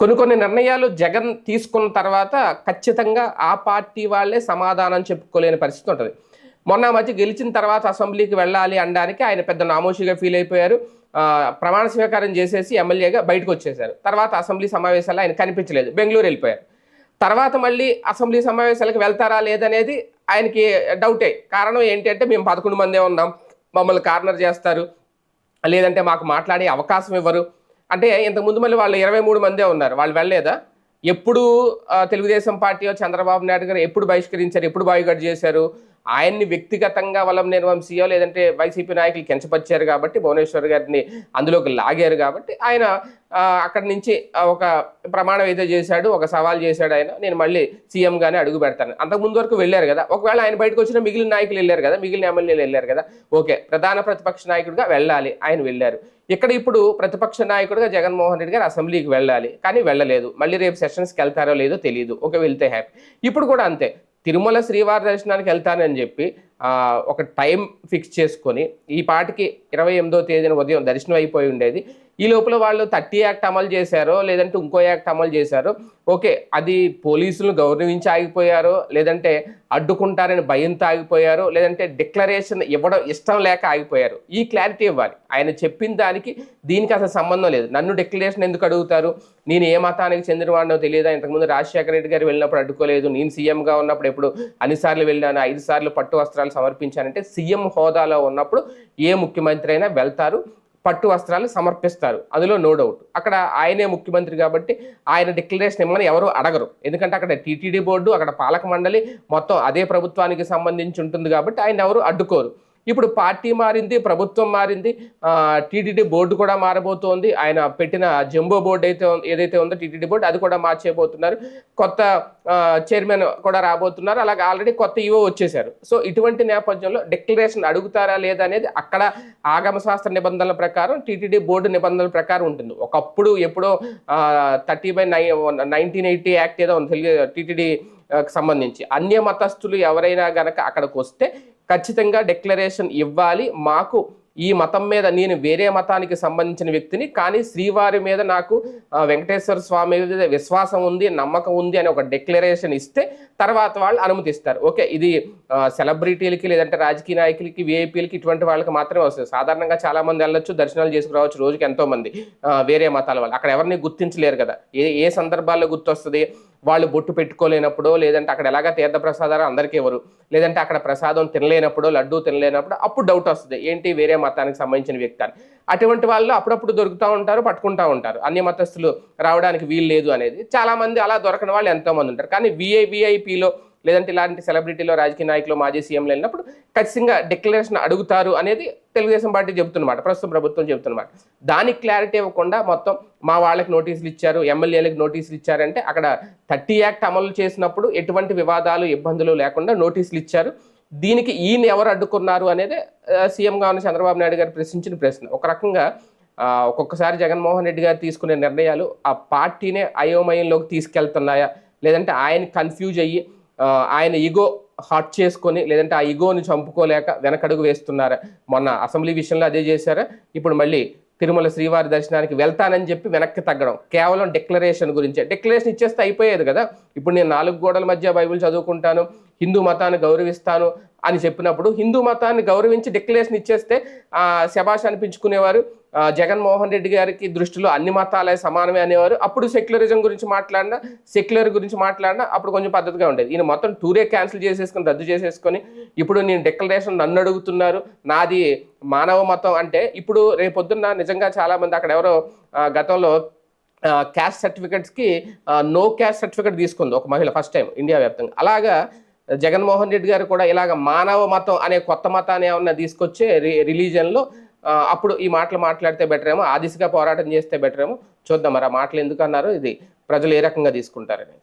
కొన్ని కొన్ని నిర్ణయాలు జగన్ తీసుకున్న తర్వాత ఖచ్చితంగా ఆ పార్టీ వాళ్ళే సమాధానం చెప్పుకోలేని పరిస్థితి ఉంటుంది. మొన్న మధ్య గెలిచిన తర్వాత అసెంబ్లీకి వెళ్ళాలి అనడానికి ఆయన పెద్ద నామోషిగా ఫీల్ అయిపోయారు. ప్రమాణ స్వీకారం చేసేసి ఎమ్మెల్యేగా బయటకు వచ్చేశారు తర్వాత అసెంబ్లీ సమావేశాలు ఆయన కనిపించలేదు. బెంగళూరు వెళ్ళిపోయారు. తర్వాత మళ్ళీ అసెంబ్లీ సమావేశాలకు వెళ్తారా లేదనేది ఆయనకి డౌటే. కారణం ఏంటంటే మేము పదకొండు మందే ఉన్నాం. మమ్మల్ని కార్నర్ చేస్తారు. లేదంటే మాకు మాట్లాడే అవకాశం ఇవ్వరు. అంటే ఇంతకుముందు మళ్ళీ వాళ్ళు ఇరవై మూడు మందే ఉన్నారు. వాళ్ళు వెళ్ళలేదా? ఎప్పుడు తెలుగుదేశం పార్టీ చంద్రబాబు నాయుడు గారు ఎప్పుడు బహిష్కరించారు? ఎప్పుడు బాయిగట్ చేశారు? ఆయన్ని వ్యక్తిగతంగా వలం నిర్వంశీయో లేదంటే వైసీపీ నాయకులు కించపరిచారు కాబట్టి భువనేశ్వర్ గారిని అందులోకి లాగారు కాబట్టి ఆయన అక్కడి నుంచి ఒక ప్రమాణం అయితే చేశాడు ఒక సవాల్ చేశాడు ఆయన. నేను మళ్ళీ సీఎంగానే అడుగు పెడతాను. అంతకుముందు వరకు వెళ్ళారు కదా. ఒకవేళ ఆయన బయటకు వచ్చిన మిగిలిన నాయకులు వెళ్ళారు కదా మిగిలిన ఎమ్మెల్యేలు వెళ్ళారు కదా. ఓకే ప్రధాన ప్రతిపక్ష నాయకుడిగా వెళ్ళాలి. ఆయన వెళ్ళారు. ఇక్కడ ఇప్పుడు ప్రతిపక్ష నాయకుడిగా జగన్మోహన్ రెడ్డి గారు అసెంబ్లీకి వెళ్ళాలి కానీ వెళ్ళలేదు. మళ్ళీ రేపు సెషన్స్కి వెళ్తారో లేదో తెలియదు ఓకే వెళ్తే హ్యాపీ ఇప్పుడు కూడా అంతే. తిరుమల శ్రీవారి దర్శనానికి వెళ్తానని చెప్పి ఒక టైం ఫిక్స్ చేసుకొని ఈ పాటికి ఇరవై ఎనిమిదో తేదీన ఉదయం దర్శనం అయిపోయి ఉండేది. ఈ లోపల వాళ్ళు థర్టీ యాక్ట్ అమలు చేశారో లేదంటే ఇంకో యాక్ట్ అమలు చేశారో ఓకే అది పోలీసులు గౌరవించి ఆగిపోయారో లేదంటే అడ్డుకుంటారని భయంతో ఆగిపోయారో లేదంటే డిక్లరేషన్ ఇవ్వడం ఇష్టం లేక ఆగిపోయారు ఈ క్లారిటీ ఇవ్వాలి. ఆయన చెప్పిన దానికి దీనికి అసలు సంబంధం లేదు. నన్ను డిక్లరేషన్ ఎందుకు అడుగుతారు? నేను ఏ మతానికి చెందినవాడినో తెలియదా? ఇంతకుముందు రాజశేఖర రెడ్డి గారు వెళ్ళినప్పుడు అడ్డుకోలేదు. నేను సీఎంగా ఉన్నప్పుడు ఎప్పుడు అన్నిసార్లు వెళ్ళాను ఐదు సార్లు పట్టు వస్త్రాలు సమర్పించానంటే సీఎం హోదాలో ఉన్నప్పుడు ఏ ముఖ్యమంత్రి అయినా వెళ్తారు. పట్టు వస్త్రాలు సమర్పిస్తారు. అందులో నో డౌట్ అక్కడ ఆయనే ముఖ్యమంత్రి కాబట్టి ఆయన డిక్లరేషన్ ఇమ్మని ఎవరు అడగరు. ఎందుకంటే అక్కడ టీటీడీ బోర్డు అక్కడ పాలక మండలి మొత్తం అదే ప్రభుత్వానికి సంబంధించి ఉంటుంది కాబట్టి ఆయన ఎవరు అడ్డుకోరు. ఇప్పుడు పార్టీ మారింది ప్రభుత్వం మారింది టీటీడీ బోర్డు కూడా మారబోతోంది ఆయన పెట్టిన జంబో బోర్డు అయితే ఏదైతే ఉందో టీటీడీ బోర్డు అది కూడా మార్చేయబోతున్నారు. కొత్త చైర్మన్ కూడా రాబోతున్నారు అలాగే ఆల్రెడీ కొత్త ఈవో వచ్చేసారు సో ఇటువంటి నేపథ్యంలో డిక్లరేషన్ అడుగుతారా లేదా అనేది అక్కడ ఆగమ శాస్త్ర నిబంధనల ప్రకారం టీటీడీ బోర్డు నిబంధనల ప్రకారం ఉంటుంది. ఒకప్పుడు ఎప్పుడో థర్టీ బై నై నైన్టీన్ ఎయిటీ యాక్ట్ ఏదో ఉంది టీటీడీ సంబంధించి. అన్య మతస్థులు ఎవరైనా గనక అక్కడికి వస్తే ఖచ్చితంగా డిక్లరేషన్ ఇవ్వాలి. మాకు ఈ మతం మీద నేను వేరే మతానికి సంబంధించిన వ్యక్తిని కానీ శ్రీవారి మీద నాకు వెంకటేశ్వర స్వామి మీద విశ్వాసం ఉంది నమ్మకం ఉంది అని ఒక డిక్లరేషన్ ఇస్తే తర్వాత వాళ్ళు అనుమతిస్తారు. ఓకే ఇది సెలబ్రిటీలకి లేదంటే రాజకీయ నాయకులకి విఐపీలకి ఇటువంటి వాళ్ళకి మాత్రమే వస్తుంది. సాధారణంగా చాలామంది వెళ్ళొచ్చు దర్శనాలు చేసుకురావచ్చు రోజుకి ఎంతోమంది వేరే మతాల వాళ్ళు. అక్కడ ఎవరిని గుర్తించలేరు కదా. ఏ ఏ సందర్భాల్లో గుర్తొస్తుంది? వాళ్ళు బొట్టు పెట్టుకోలేనప్పుడు లేదంటే అక్కడ ఎలాగ తీర్థ ప్రసాదాలు అందరికీ ఇవ్వరు. లేదంటే అక్కడ ప్రసాదం తినలేనప్పుడు లడ్డూ తినలేనప్పుడు అప్పుడు డౌట్ వస్తుంది. ఏంటి వేరే మతానికి సంబంధించిన వ్యక్తి అని. అటువంటి వాళ్ళు అప్పుడప్పుడు దొరుకుతూ ఉంటారు పట్టుకుంటూ ఉంటారు. అన్ని మతస్థులు రావడానికి వీలు లేదు అనేది. చాలామంది అలా దొరకని వాళ్ళు ఎంతోమంది ఉంటారు. కానీ విఐవిఐపిలో లేదంటే ఇలాంటి సెలబ్రిటీలో రాజకీయ నాయకులు మాజీ సీఎంలు వెళ్ళినప్పుడు ఖచ్చితంగా డిక్లరేషన్ అడుగుతారు అనేది తెలుగుదేశం పార్టీ చెబుతున్నమాట ప్రస్తుతం ప్రభుత్వం చెబుతున్నమాట. దానికి క్లారిటీ ఇవ్వకుండా మొత్తం మా వాళ్ళకి నోటీసులు ఇచ్చారు ఎమ్మెల్యేలకు నోటీసులు ఇచ్చారంటే అక్కడ థర్టీ యాక్ట్ అమలు చేసినప్పుడు ఎటువంటి వివాదాలు ఇబ్బందులు లేకుండా నోటీసులు ఇచ్చారు. దీనికి ఈయన ఎవరు అడ్డుకున్నారు అనేది సీఎంగా ఉన్న చంద్రబాబు నాయుడు గారు ప్రశ్నించిన ప్రశ్న. ఒక రకంగా ఒక్కొక్కసారి జగన్మోహన్ రెడ్డి గారు తీసుకునే నిర్ణయాలు ఆ పార్టీనే అయోమయంలోకి తీసుకెళ్తున్నాయా? లేదంటే ఆయన కన్ఫ్యూజ్ అయ్యి ఆయన ఈగో హాట్ చేసుకొని లేదంటే ఆ ఈగోని చంపుకోలేక వెనకడుగు వేస్తున్నారా. మొన్న అసెంబ్లీ విషయంలో అదే చేశారా. ఇప్పుడు మళ్ళీ తిరుమల శ్రీవారి దర్శనానికి వెళ్తానని చెప్పి వెనక్కి తగ్గడం కేవలం డిక్లరేషన్ గురించే. డిక్లరేషన్ ఇచ్చేస్తే అయిపోయేది కదా. ఇప్పుడు నేను నాలుగు గోడల మధ్య బైబిల్ చదువుకుంటాను హిందూ మతాన్ని గౌరవిస్తాను అని చెప్పినప్పుడు హిందూ మతాన్ని గౌరవించి డిక్లరేషన్ ఇచ్చేస్తే ఆ, శబాష్ అనిపించుకునేవారు. జగన్మోహన్ రెడ్డి గారికి దృష్టిలో అన్ని మతాలే సమానమే అనేవారు. అప్పుడు సెక్యులరిజం గురించి మాట్లాడినా సెక్యులర్ గురించి మాట్లాడినా అప్పుడు కొంచెం పద్ధతిగా ఉండేది. ఈయన మొత్తం టూరే క్యాన్సిల్ చేసేసుకొని రద్దు చేసేసుకొని ఇప్పుడు నేను డిక్లరేషన్ నన్ను అడుగుతున్నారు. నాది మానవ మతం అంటే ఇప్పుడు రేపొద్దున్న నిజంగా చాలామంది అక్కడ ఎవరో గతంలో క్యాస్ట్ సర్టిఫికెట్స్కి నో క్యాస్ట్ సర్టిఫికెట్ తీసుకుంది ఒక మహిళ ఫస్ట్ టైం ఇండియా వ్యాప్తంగా. అలాగా జగన్మోహన్ రెడ్డి గారు కూడా ఇలాగ మానవ మతం అనే కొత్త మతాన్ని ఏమన్నా తీసుకొచ్చే రి రిలీజన్లో అప్పుడు ఈ మాటలు మాట్లాడితే బెటర్ ఏమో ఆ దిశగా పోరాటం చేస్తే బెటర్ ఏమో చూద్దాం మరి ఆ మాటలు ఎందుకు అన్నారు ఇది ప్రజలు ఏ రకంగా తీసుకుంటారనేది.